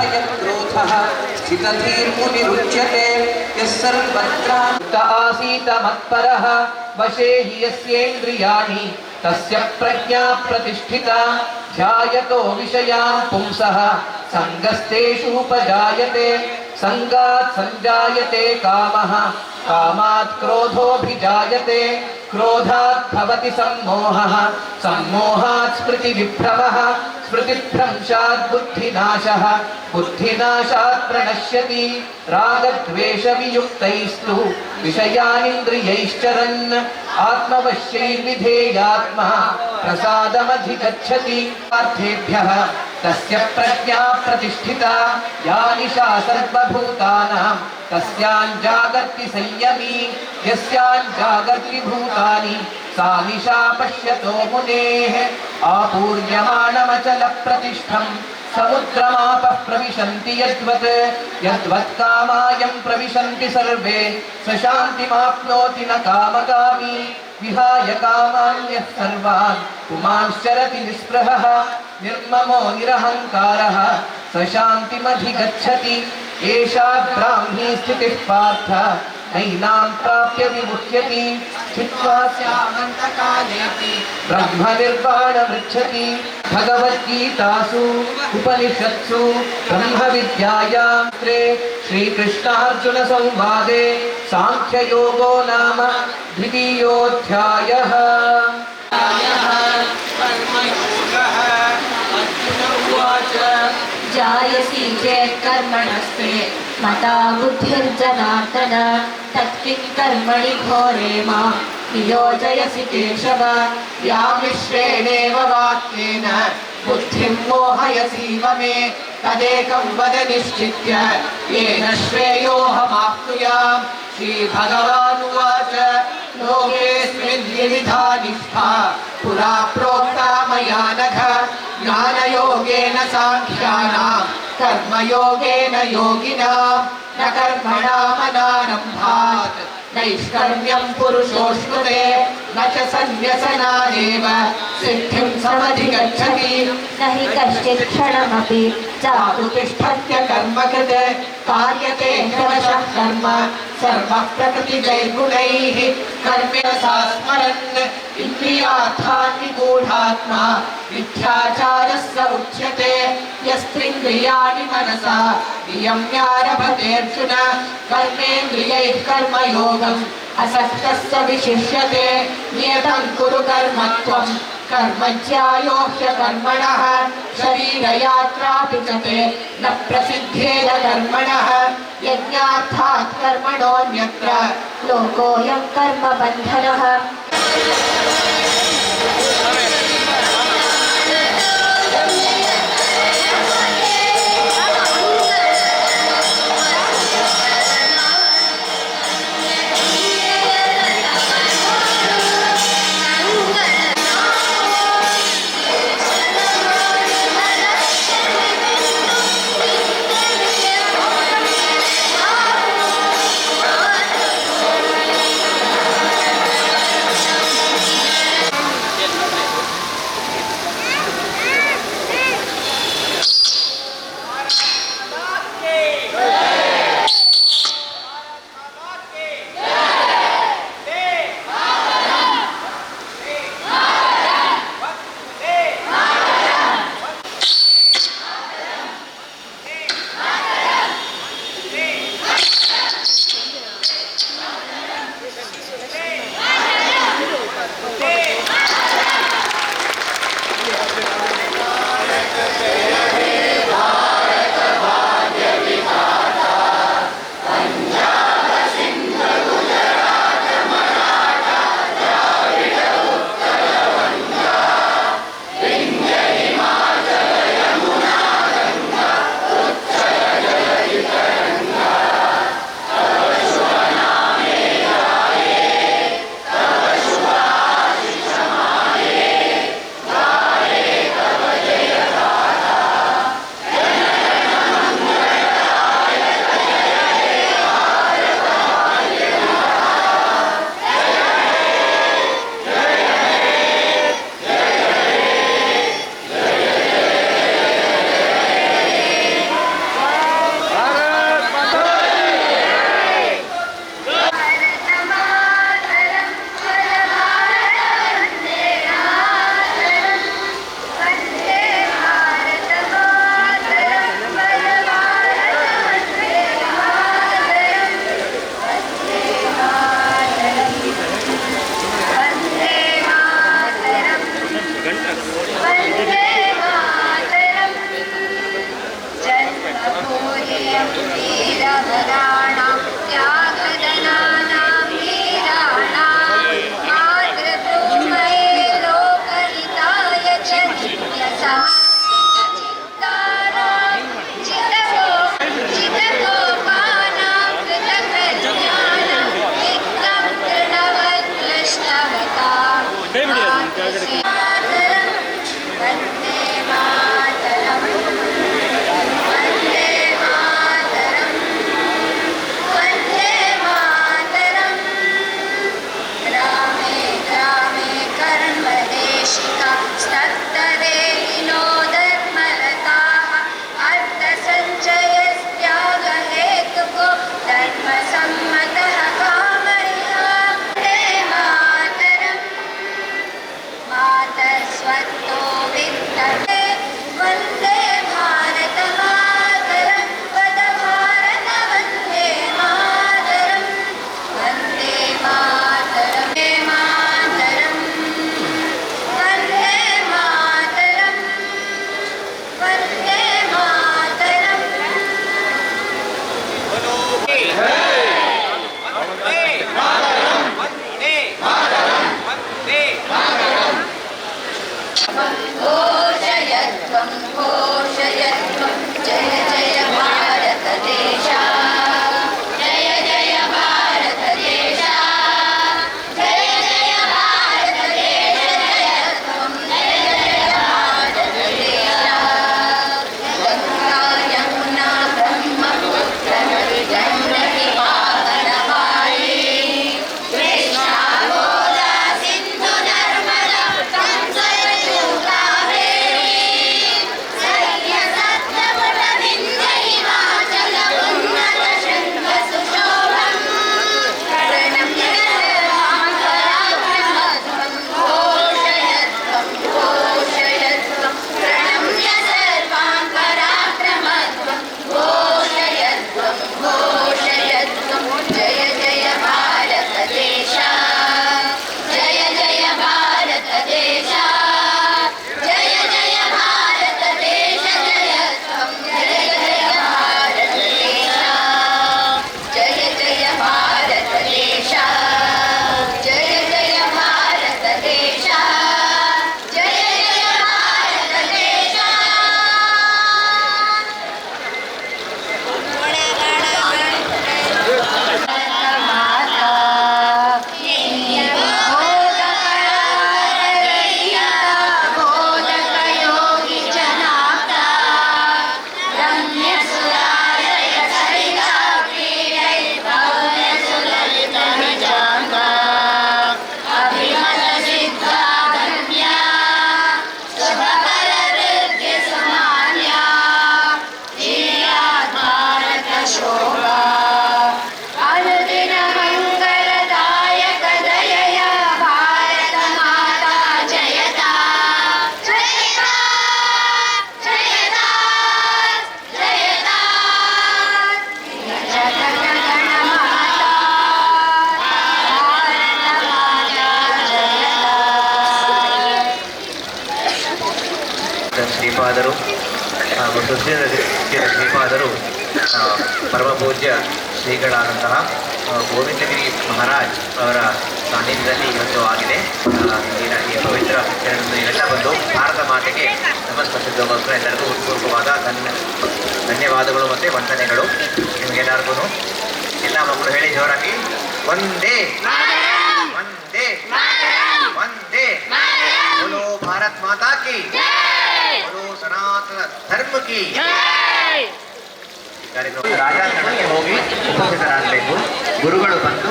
हयक्रोधः स्थितधीर्मुनिरुच्यते यः सर्वत्रान्त आसीत मत्परः वशे सङ्गस्तेषूपजायते सङ्गात् सञ्जायते कामः। कामात् क्रोधोऽभिजायते, क्रोधात् भवति सम्मोहः, सम्मोहात् स्मृतिविभ्रमः, स्मृतिभ्रंशात् बुद्धिनाशः, बुद्धिनाशात् प्रणश्यति, रागद्वेषवियुक्तैस्तु, विषयानिन्द्रियैश्चरन्, आत्मवश्यैर्विधेयात्मा, प्रसादमधिगच्छति अर्थेभ्यः तस्य प्रज्ञा प्रतिष्ठिता या निशा सर्वभूतानां तस्याञ्जागर्ति संयमी यस्याञ्जागर्ति भूतानि सा निशा पश्यतो मुनेः, आपूर्यमाणमचलप्रतिष्ठम्, समुद्रमापः प्रविशन्ति यद्वत् यद्वत् कामायं प्रविशन्ति सर्वे स शान्तिमाप्नोति न कामकामी विहाय कामान्यः सर्वान्, पुमांश्चरति निःस्पृहः, निर्ममो निरहङ्कारः स शान्तिमधिगच्छति एषा ब्राह्मी स्थितिः पार्थ। नैनां प्राप्य विमुह्यति स्थित्वा ब्रह्मनिर्वाणमृच्छति। भगवद्गीतासु, उपनिषत्सु ब्रह्मविद्यायां त्रे श्रीकृष्णार्जुनसंवादे साङ्ख्ययोगो नाम द्वितीयोऽध्यायः। जायसि चेत् कर्मणस्ते। मता बुद्धिर्जनार्दन, तत्किं कर्मणि घोरे मा। नियोजयसि केशव व्यामिश्रेणेव वाक्येन। बुद्धिं मोहयसीव मे तदेकं वद निश्चित्य। येन श्रेयोऽहमाप्नुयाम्। श्रीभगवानुवाच, लोकेऽस्मिन् द्विविधा निष्ठा। पुरा प्रोक्ता मया नघ, ज्ञानयोगेन साङ्ख्यानां कर्मयोगेन योगिनां न कर्मणामनारम्भात् नैष्कर्म्यं पुरुषोऽश्नुते न च सन्न्यसनादेव सिद्धिं समधिगच्छति न हि कश्चित् क्षणमपि चातु तिष्ठत्य कर्म कृत कार्यते ह्यवशः कर्म सर्वः प्रकृतिजैर्गुणैः कर्मेण सा स्मरन् इन्द्रियार्थान् विगूढात्मा मिथ्याचारः स उच्यते यस्त्रिन्द्रियाणि मनसा नियम्यारभतेऽर्जुन कर्मेन्द्रियैः कर्मयोगम् असक्तः स विशिष्यते नियतं कुरु कर्म त्वम् कर्मणः शरीरयात्रापि च ते न प्रसिद्धेय कर्मणः यज्ञार्थात् कर्मणोऽन्यत्र। लोकोऽयं कर्मबन्धनः। ಶ್ರೀಪಾದರು ಹಾಗೂ ಸುಧೀರ ಶ್ರೀಪಾದರು ಪರಮಪೂಜ್ಯ ಶ್ರೀಗಳಾದಂತಹ ಗೋವಿಂದಗಿರಿ ಮಹಾರಾಜ್ ಅವರ ಸಾನ್ನಿಧ್ಯದಲ್ಲಿ ಇವತ್ತು ಆಗಿದೆ ಈ ಪವಿತ್ರ ಇವೆಲ್ಲ ಬಂದು ಭಾರತ ಮಾತೆಗೆ ನಮಸ್ಕರಿಸಿದ್ದಕ್ಕೋಸ್ಕರ ಎಲ್ಲರಿಗೂ ಉತ್ಪೂರ್ವಕವಾದ ಧನ್ಯ ಧನ್ಯವಾದಗಳು ಮತ್ತು ವಂದನೆಗಳು ನಿಮಗೆಲ್ಲರಿಗೂ ಎಲ್ಲ ಮಕ್ಕಳು ಹೇಳಿ ಜೋರಾಗಿ ಒಂದೇ ಒಂದೇ ಒಂದೇ ಭಾರತ್ ಮಾತಾ ಕಿ सनातन धर्म की ಕಾರ್ಯಕ್ರಮ ರಾಜಾಂಗಣಕ್ಕೆ ಹೋಗಿ ಉಪಸ್ಥಿತರಾಗಬೇಕು ಗುರುಗಳು ಬಂದು